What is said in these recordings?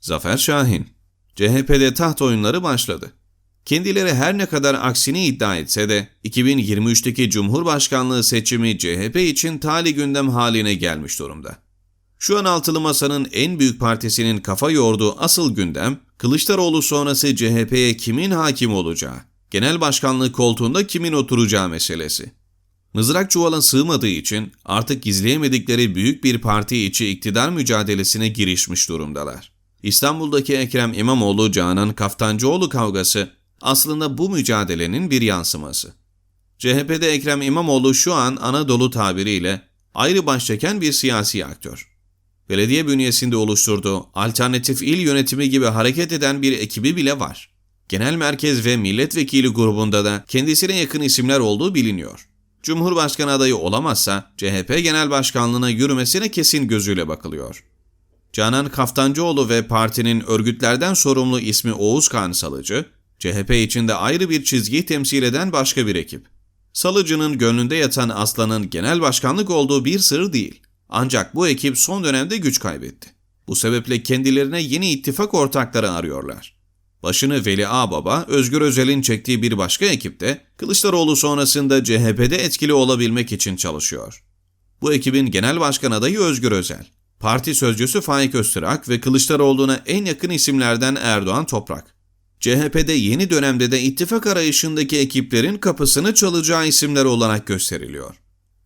Zafer Şahin CHP'de taht oyunları başladı. Kendileri her ne kadar aksini iddia etse de 2023'teki Cumhurbaşkanlığı seçimi CHP için tali gündem haline gelmiş durumda. Şu an altılı masanın en büyük partisinin kafa yorduğu asıl gündem, Kılıçdaroğlu sonrası CHP'ye kimin hakim olacağı, genel başkanlığı koltuğunda kimin oturacağı meselesi. Mızrak çuvala sığmadığı için artık gizleyemedikleri büyük bir parti içi iktidar mücadelesine girişmiş durumdalar. İstanbul'daki Ekrem İmamoğlu Canan Kaftancıoğlu kavgası aslında bu mücadelenin bir yansıması. CHP'de Ekrem İmamoğlu şu an Anadolu tabiriyle ayrı baş çeken bir siyasi aktör. Belediye bünyesinde oluşturduğu alternatif il yönetimi gibi hareket eden bir ekibi bile var. Genel merkez ve milletvekili grubunda da kendisine yakın isimler olduğu biliniyor. Cumhurbaşkanı adayı olamazsa CHP genel başkanlığına yürümesine kesin gözüyle bakılıyor. Canan Kaftancıoğlu ve partinin örgütlerden sorumlu ismi Oğuz Kağan Salıcı, CHP içinde ayrı bir çizgiyi temsil eden başka bir ekip. Salıcı'nın gönlünde yatan aslanın genel başkanlık olduğu bir sır değil. Ancak bu ekip son dönemde güç kaybetti. Bu sebeple kendilerine yeni ittifak ortakları arıyorlar. Başını Veli Ağbaba, Özgür Özel'in çektiği bir başka ekip de Kılıçdaroğlu sonrasında CHP'de etkili olabilmek için çalışıyor. Bu ekibin genel başkan adayı Özgür Özel. Parti sözcüsü Faik Öztürk ve Kılıçdaroğlu'na en yakın isimlerden Erdoğan Toprak. CHP'de yeni dönemde de ittifak arayışındaki ekiplerin kapısını çalacağı isimler olarak gösteriliyor.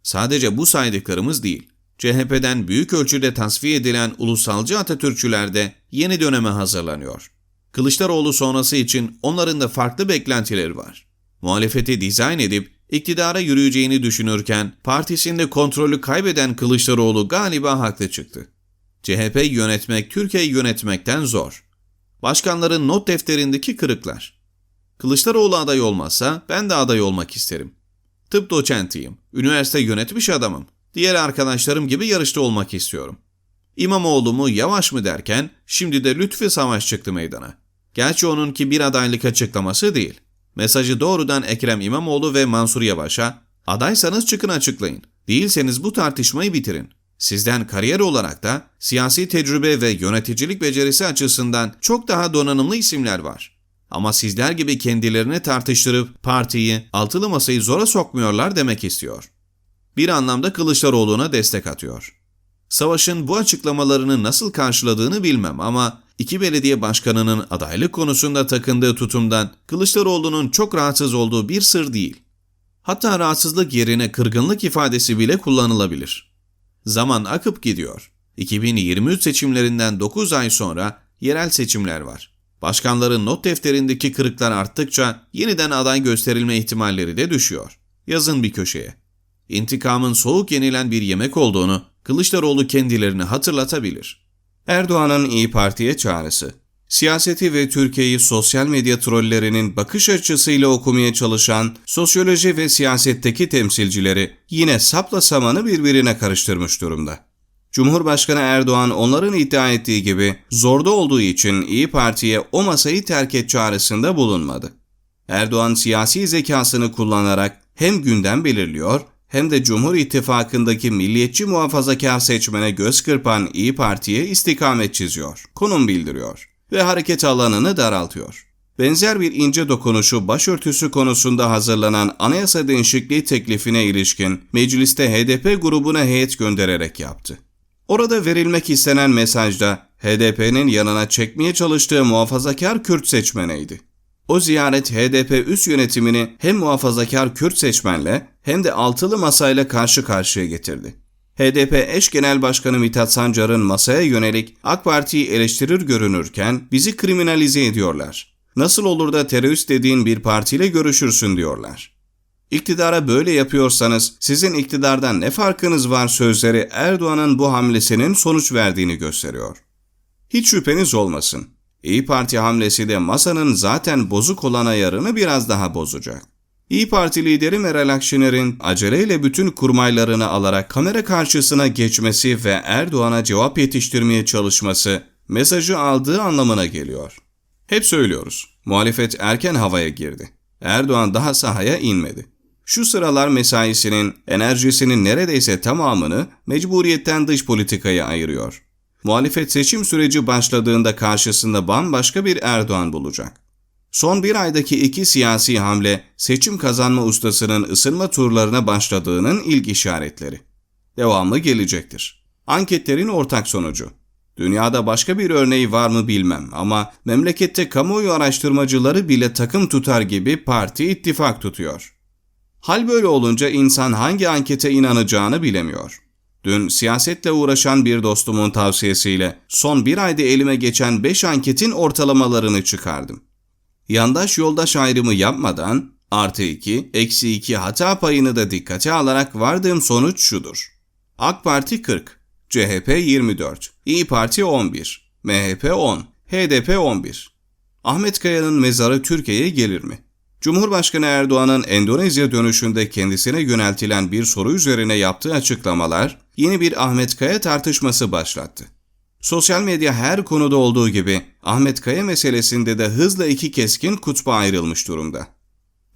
Sadece bu saydıklarımız değil, CHP'den büyük ölçüde tasfiye edilen ulusalcı Atatürkçüler de yeni döneme hazırlanıyor. Kılıçdaroğlu sonrası için onların da farklı beklentileri var. Muhalefeti dizayn edip iktidara yürüyeceğini düşünürken partisinde kontrolü kaybeden Kılıçdaroğlu galiba haklı çıktı. CHP yönetmek Türkiye'yi yönetmekten zor. Başkanların not defterindeki kırıklar. Kılıçdaroğlu aday olmazsa ben de aday olmak isterim. Tıp doçentiyim, üniversite yönetmiş adamım. Diğer arkadaşlarım gibi yarışta olmak istiyorum. İmamoğlu mu yavaş mı derken şimdi de Lütfi Savaş çıktı meydana. Gerçi onunki bir adaylık açıklaması değil. Mesajı doğrudan Ekrem İmamoğlu ve Mansur Yavaş'a adaysanız çıkın açıklayın. Değilseniz bu tartışmayı bitirin. Sizden kariyer olarak da siyasi tecrübe ve yöneticilik becerisi açısından çok daha donanımlı isimler var. Ama sizler gibi kendilerini tartıştırıp partiyi, altılı masayı zora sokmuyorlar demek istiyor. Bir anlamda Kılıçdaroğlu'na destek atıyor. Savaş'ın bu açıklamalarını nasıl karşıladığını bilmem ama iki belediye başkanının adaylık konusunda takındığı tutumdan Kılıçdaroğlu'nun çok rahatsız olduğu bir sır değil. Hatta rahatsızlık yerine kırgınlık ifadesi bile kullanılabilir. Zaman akıp gidiyor. 2023 seçimlerinden 9 ay sonra yerel seçimler var. Başkanların not defterindeki kırıklar arttıkça yeniden aday gösterilme ihtimalleri de düşüyor. Yazın bir köşeye. İntikamın soğuk yenilen bir yemek olduğunu Kılıçdaroğlu kendilerini hatırlatabilir. Erdoğan'ın İyi Parti'ye çağrısı Siyaseti ve Türkiye'yi sosyal medya trollerinin bakış açısıyla okumaya çalışan sosyoloji ve siyasetteki temsilcileri yine sapla samanı birbirine karıştırmış durumda. Cumhurbaşkanı Erdoğan onların iddia ettiği gibi zorda olduğu için İyi Parti'ye o masayı terk et çağrısında bulunmadı. Erdoğan siyasi zekasını kullanarak hem gündem belirliyor hem de Cumhur İttifakı'ndaki milliyetçi muhafazakar seçmene göz kırpan İyi Parti'ye istikamet çiziyor, konum bildiriyor ve hareket alanını daraltıyor. Benzer bir ince dokunuşu başörtüsü konusunda hazırlanan anayasa değişikliği teklifine ilişkin mecliste HDP grubuna heyet göndererek yaptı. Orada verilmek istenen mesajda HDP'nin yanına çekmeye çalıştığı muhafazakar Kürt seçmeneydi. O ziyaret HDP üst yönetimini hem muhafazakar Kürt seçmenle hem de altılı masayla karşı karşıya getirdi. HDP eş genel başkanı Mithat Sancar'ın masaya yönelik AK Parti'yi eleştirir görünürken bizi kriminalize ediyorlar. Nasıl olur da terörist dediğin bir partiyle görüşürsün diyorlar. İktidara böyle yapıyorsanız sizin iktidardan ne farkınız var sözleri Erdoğan'ın bu hamlesinin sonuç verdiğini gösteriyor. Hiç şüpheniz olmasın. İyi Parti hamlesi de masanın zaten bozuk olan ayarını biraz daha bozacak. İyi Parti lideri Meral Akşener'in aceleyle bütün kurmaylarını alarak kamera karşısına geçmesi ve Erdoğan'a cevap yetiştirmeye çalışması mesajı aldığı anlamına geliyor. Hep söylüyoruz, muhalefet erken havaya girdi. Erdoğan daha sahaya inmedi. Şu sıralar mesaisinin, enerjisinin neredeyse tamamını mecburiyetten dış politikaya ayırıyor. Muhalefet seçim süreci başladığında karşısında bambaşka bir Erdoğan bulacak. Son bir aydaki iki siyasi hamle seçim kazanma ustasının ısınma turlarına başladığının ilk işaretleri. Devamlı gelecektir. Anketlerin ortak sonucu. Dünyada başka bir örneği var mı bilmem ama memlekette kamuoyu araştırmacıları bile takım tutar gibi parti ittifak tutuyor. Hal böyle olunca insan hangi ankete inanacağını bilemiyor. Dün siyasetle uğraşan bir dostumun tavsiyesiyle son bir ayda elime geçen 5 anketin ortalamalarını çıkardım. Yandaş yoldaş ayrımı yapmadan artı 2, eksi 2 hata payını da dikkate alarak vardığım sonuç şudur. AK Parti 40, CHP 24, İyi Parti 11, MHP 10, HDP 11. Ahmet Kaya'nın mezarı Türkiye'ye gelir mi? Cumhurbaşkanı Erdoğan'ın Endonezya dönüşünde kendisine yöneltilen bir soru üzerine yaptığı açıklamalar yeni bir Ahmet Kaya tartışması başlattı. Sosyal medya her konuda olduğu gibi Ahmet Kaya meselesinde de hızla iki keskin kutba ayrılmış durumda.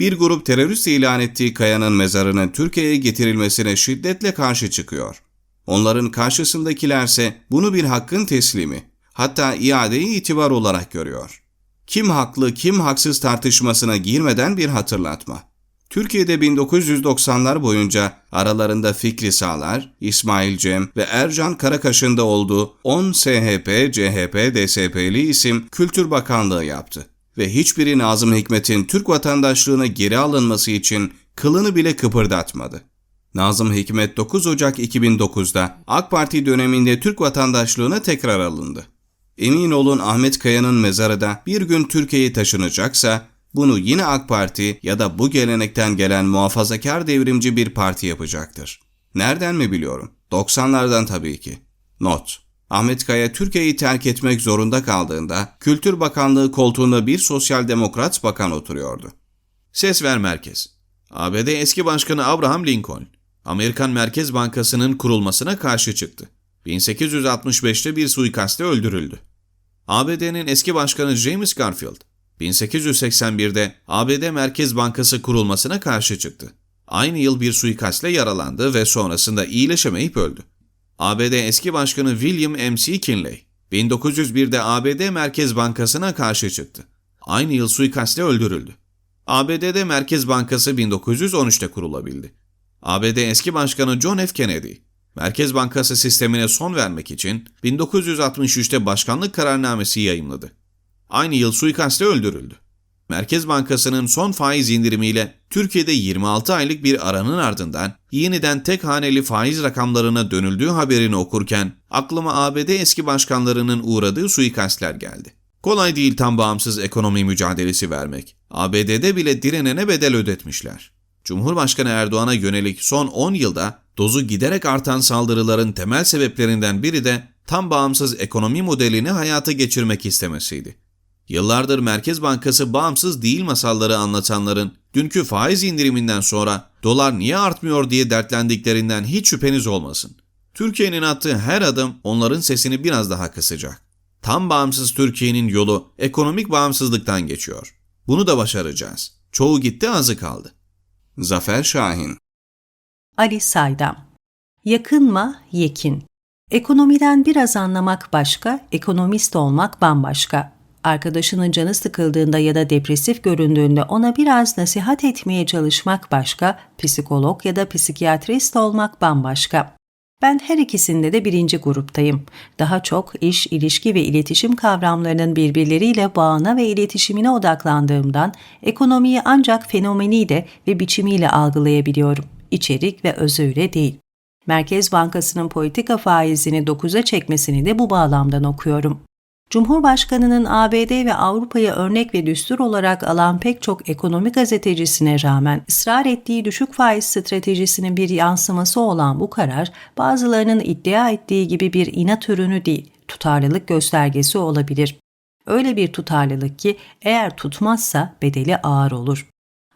Bir grup terörist ilan ettiği Kaya'nın mezarının Türkiye'ye getirilmesine şiddetle karşı çıkıyor. Onların karşısındakilerse bunu bir hakkın teslimi, hatta iadeyi itibar olarak görüyor. Kim haklı kim haksız tartışmasına girmeden bir hatırlatma. Türkiye'de 1990'lar boyunca aralarında Fikri Sağlar, İsmail Cem ve Ercan Karakaş'ın da olduğu 10 SHP, CHP, DSP'li isim Kültür Bakanlığı yaptı. Ve hiçbiri Nazım Hikmet'in Türk vatandaşlığına geri alınması için kılını bile kıpırdatmadı. Nazım Hikmet 9 Ocak 2009'da AK Parti döneminde Türk vatandaşlığına tekrar alındı. Emin olun Ahmet Kaya'nın mezarı da bir gün Türkiye'ye taşınacaksa bunu yine AK Parti ya da bu gelenekten gelen muhafazakar devrimci bir parti yapacaktır. Nereden mi biliyorum? 90'lardan tabii ki. Not. Ahmet Kaya Türkiye'yi terk etmek zorunda kaldığında Kültür Bakanlığı koltuğunda bir sosyal demokrat bakan oturuyordu. Ses ver merkez. ABD eski başkanı Abraham Lincoln, Amerikan Merkez Bankası'nın kurulmasına karşı çıktı. 1865'te bir suikaste öldürüldü. ABD'nin eski başkanı James Garfield, 1881'de ABD Merkez Bankası kurulmasına karşı çıktı. Aynı yıl bir suikastle yaralandı ve sonrasında iyileşemeyip öldü. ABD eski başkanı William M. Kinley, 1901'de ABD Merkez Bankası'na karşı çıktı. Aynı yıl suikastle öldürüldü. ABD'de Merkez Bankası 1913'te kurulabildi. ABD eski başkanı John F. Kennedy, Merkez Bankası sistemine son vermek için 1963'te başkanlık kararnamesi yayımladı. Aynı yıl suikastle öldürüldü. Merkez Bankası'nın son faiz indirimiyle Türkiye'de 26 aylık bir aranın ardından yeniden tek haneli faiz rakamlarına dönüldüğü haberini okurken aklıma ABD eski başkanlarının uğradığı suikastler geldi. Kolay değil tam bağımsız ekonomi mücadelesi vermek. ABD'de bile direnene bedel ödetmişler. Cumhurbaşkanı Erdoğan'a yönelik son 10 yılda dozu giderek artan saldırıların temel sebeplerinden biri de tam bağımsız ekonomi modelini hayata geçirmek istemesiydi. Yıllardır Merkez Bankası bağımsız değil masalları anlatanların dünkü faiz indiriminden sonra dolar niye artmıyor diye dertlendiklerinden hiç şüpheniz olmasın. Türkiye'nin attığı her adım onların sesini biraz daha kısacak. Tam bağımsız Türkiye'nin yolu ekonomik bağımsızlıktan geçiyor. Bunu da başaracağız. Çoğu gitti azı kaldı. Zafer Şahin Ali Saydam Yakınma, yekin. Ekonomiden biraz anlamak başka, ekonomist olmak bambaşka. Arkadaşının canı sıkıldığında ya da depresif göründüğünde ona biraz nasihat etmeye çalışmak başka, psikolog ya da psikiyatrist olmak bambaşka. Ben her ikisinde de birinci gruptayım. Daha çok iş, ilişki ve iletişim kavramlarının birbirleriyle bağına ve iletişimine odaklandığımdan ekonomiyi ancak fenomeniyle ve biçimiyle algılayabiliyorum. İçerik ve özüyle değil. Merkez Bankası'nın politika faizini 9'a çekmesini de bu bağlamdan okuyorum. Cumhurbaşkanının ABD ve Avrupa'yı örnek ve düstur olarak alan pek çok ekonomi gazetecisine rağmen ısrar ettiği düşük faiz stratejisinin bir yansıması olan bu karar bazılarının iddia ettiği gibi bir inat ürünü değil, tutarlılık göstergesi olabilir. Öyle bir tutarlılık ki eğer tutmazsa bedeli ağır olur.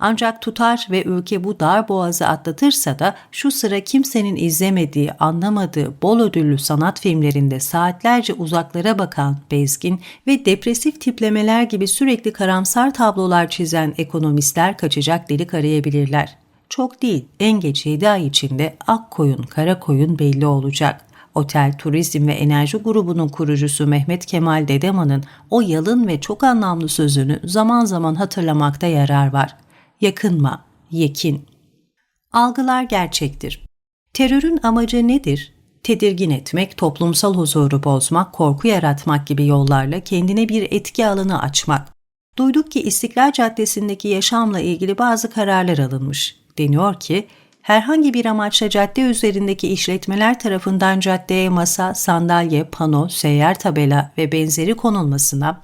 Ancak tutar ve ülke bu dar boğazı atlatırsa da şu sıra kimsenin izlemediği, anlamadığı bol ödüllü sanat filmlerinde saatlerce uzaklara bakan, bezgin ve depresif tiplemeler gibi sürekli karamsar tablolar çizen ekonomistler kaçacak delik arayabilirler. Çok değil, en geç 7 ay içinde ak koyun, kara koyun belli olacak. Otel, Turizm ve Enerji grubunun kurucusu Mehmet Kemal Dedeman'ın o yalın ve çok anlamlı sözünü zaman zaman hatırlamakta yarar var. Yakınma, yekin. Algılar gerçektir. Terörün amacı nedir? Tedirgin etmek, toplumsal huzuru bozmak, korku yaratmak gibi yollarla kendine bir etki alanı açmak. Duyduk ki İstiklal Caddesi'ndeki yaşamla ilgili bazı kararlar alınmış. Deniyor ki, herhangi bir amaçla cadde üzerindeki işletmeler tarafından caddeye masa, sandalye, pano, seyyar tabela ve benzeri konulmasına,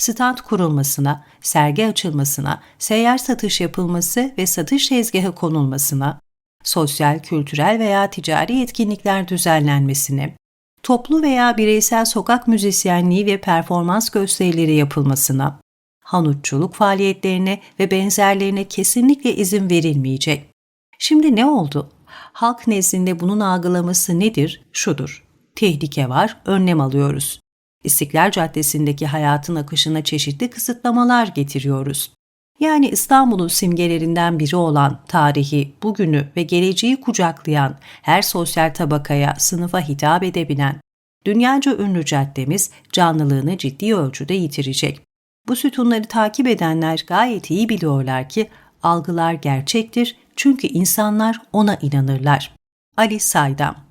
stand kurulmasına, sergi açılmasına, seyyar satış yapılması ve satış tezgahı konulmasına, sosyal, kültürel veya ticari etkinlikler düzenlenmesine, toplu veya bireysel sokak müzisyenliği ve performans gösterileri yapılmasına, hanutçuluk faaliyetlerine ve benzerlerine kesinlikle izin verilmeyecek. Şimdi ne oldu? Halk nezdinde bunun algılaması nedir? Şudur. Tehlike var, önlem alıyoruz. İstiklal Caddesi'ndeki hayatın akışına çeşitli kısıtlamalar getiriyoruz. Yani İstanbul'un simgelerinden biri olan tarihi, bugünü ve geleceği kucaklayan, her sosyal tabakaya, sınıfa hitap edebilen, dünyaca ünlü caddemiz canlılığını ciddi ölçüde yitirecek. Bu sütunları takip edenler gayet iyi biliyorlar ki algılar gerçektir çünkü insanlar ona inanırlar. Ali Saydam